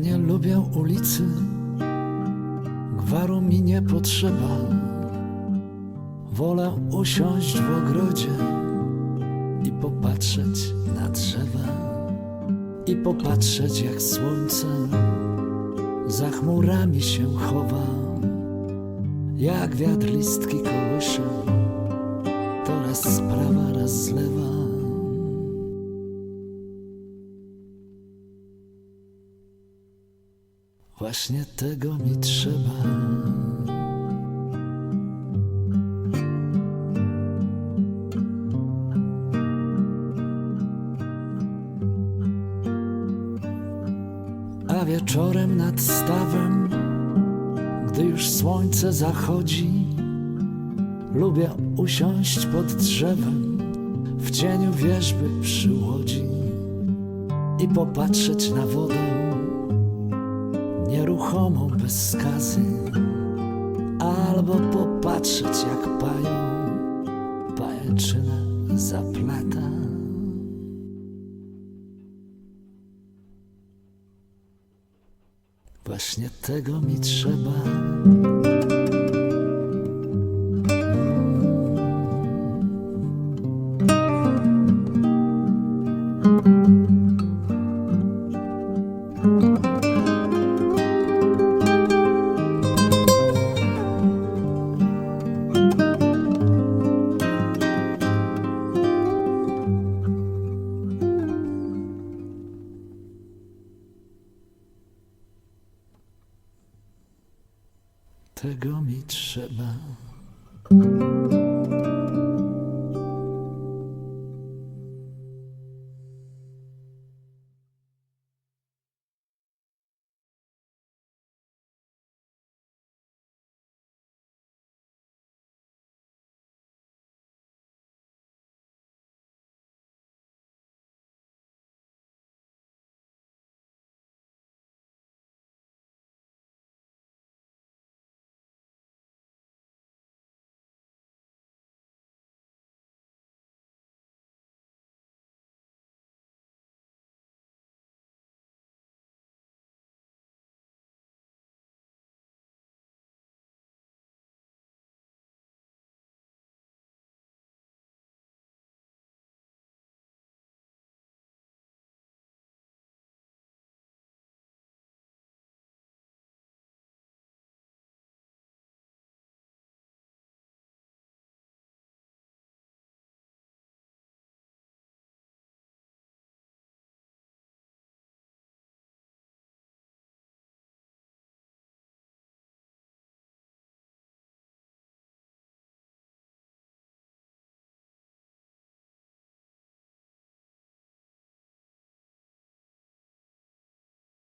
Nie lubię ulicy, gwaru mi nie potrzeba. Wolę usiąść w ogrodzie i popatrzeć na drzewa. I popatrzeć jak słońce za chmurami się chowa. Jak wiatr listki kołysze, to raz sprawa, raz zlewa. Właśnie tego mi trzeba. A wieczorem nad stawem, gdy już słońce zachodzi, lubię usiąść pod drzewem w cieniu wierzby przy łodzi i popatrzeć na wodę nieruchomą bez skazy, albo popatrzeć jak pają pajęczynę zaplata. Właśnie tego mi trzeba. Tego mi trzeba.